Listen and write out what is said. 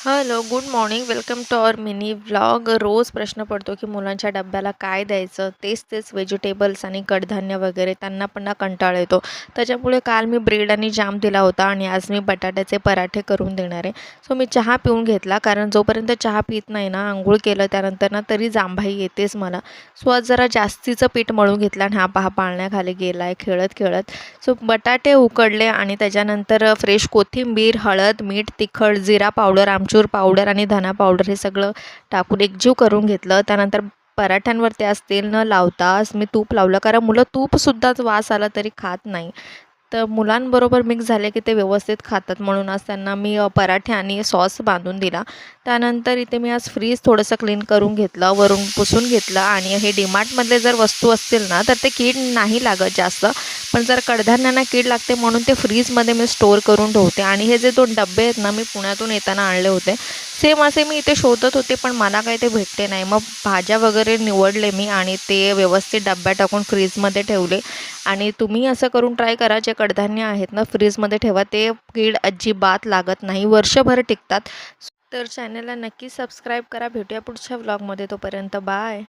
Hello good morning welcome to our mini vlog रोज प्रश्न पडतो की मुलांच्या डब्याला काय द्यायचं? तेच तेच व्हेजिटेबल्स आणि कडधान्य वगैरे त्यांना पण ना कंटाळा येतो. त्याच्यामुळे काल मी ब्रेड आणि जाम दिला होता आणि आज मी बटाट्याचे पराठे करून देणार आहे. सो मी चहा पिऊन घेतला कारण जोपर्यंत चहा पित नाही ना आंघोळ केलं त्यानंतर ना तरी जांभाई येतेच मला. सो आज जरा जास्तीचं पीठ मळून घेतलं आणि हा पहा पाळण्याखाली गेला आहे खेळत खेळत. सो बटाटे उकडले आणि त्याच्यानंतर फ्रेश कोथिंबीर हळद मीठ तिखट जिरा पावडर आमचूर पावडर आणि धना पावडर हे सगळं टाकून एकजीव करून घेतलं. त्यानंतर पराठ्यांवरती आज तेल न लावता मी तूप लावलं. कारण मुलं तूपसुद्धाच वास आला तरी खात नाही. तर मुलांबरोबर मिक्स झाले की ते व्यवस्थित खातात. म्हणून आज त्यांना मी पराठे आणि सॉस बांधून दिला. त्यानंतर इथे मी आज फ्रीज थोडंसं क्लीन करून घेतलं वरून पुसून घेतलं. आणि हे डीमार्टमधले जर वस्तू असतील ना तर ते कीड नाही लागत जास्त. पण जर कडधान्यांना कीड लागते म्हणून ते फ्रीजमध्ये मी स्टोअर करून ठेवते. आणि हे जे दोन डबे आहेत ना मी पुण्यातून येताना आणले होते. सेम असे मी इथे शोधत होते पण मला काही ते भेटले नाही. मग भाज्या वगैरे निवडले मी आणि ते व्यवस्थित डब्यात टाकून फ्रीजमध्ये ठेवले. आणि तुम्ही असं करून ट्राय करा जे कडधान्य आहेत ना फ्रीजमध्ये ठेवा. ते कीड अजिबात लागत नाही. वर्षभर टिकतात. तर चॅनलला नक्की सबस्क्राईब करा. भेटूया पुढच्या व्लॉगमध्ये तोपर्यंत बाय